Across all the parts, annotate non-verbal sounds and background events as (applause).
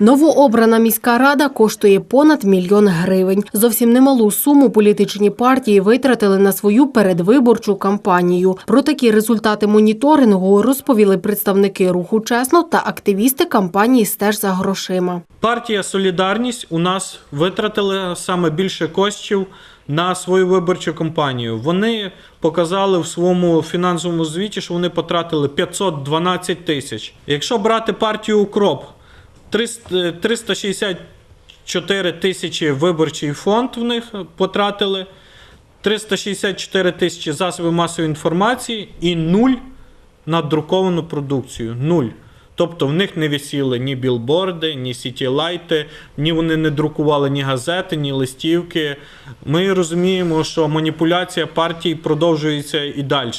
Новообрана міська рада коштує понад мільйон гривень. Зовсім немалу суму політичні партії витратили на свою передвиборчу кампанію. Про такі результати моніторингу розповіли представники руху чесно та активісти кампанії Стеж за грошима. Партія Солідарність у нас витратила саме більше коштів на свою виборчу кампанію. Вони показали в своєму фінансовому звіті, що вони потратили 512 тисяч. Якщо брати партію Укроп, 300 364 тисячі виборчий фонд в них потратили, 364 тисячі засобів масової інформації і нуль на друковану продукцію. Нуль. Тобто в них не висіли ні білборди, ні сітілайти, ні вони не друкували ні газети, ні листівки. Ми розуміємо, що маніпуляція партій продовжується і далі.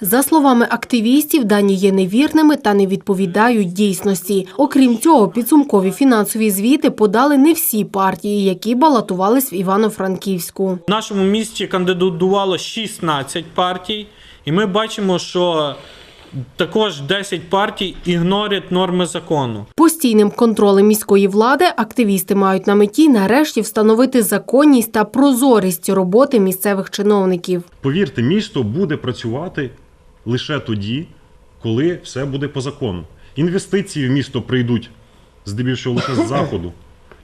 За словами активістів, дані є невірними та не відповідають дійсності. Окрім цього, підсумкові фінансові звіти подали не всі партії, які балотувались в Івано-Франківську. В нашому місті кандидатувало 16 партій, і ми бачимо, що також 10 партій ігнорять норми закону. Постійним контролем міської влади активісти мають на меті нарешті встановити законність та прозорість роботи місцевих чиновників. Повірте, місто буде працювати лише тоді, коли все буде по закону. Інвестиції в місто прийдуть здебільшого лише з (laughs) заходу.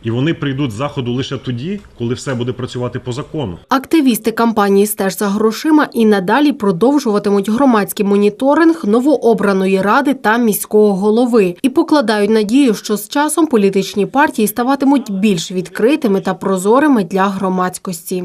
І вони прийдуть з заходу лише тоді, коли все буде працювати по закону. Активісти кампанії «Стеж за грошима» і надалі продовжуватимуть громадський моніторинг новообраної ради та міського голови і покладають надію, що з часом політичні партії ставатимуть більш відкритими та прозорими для громадськості.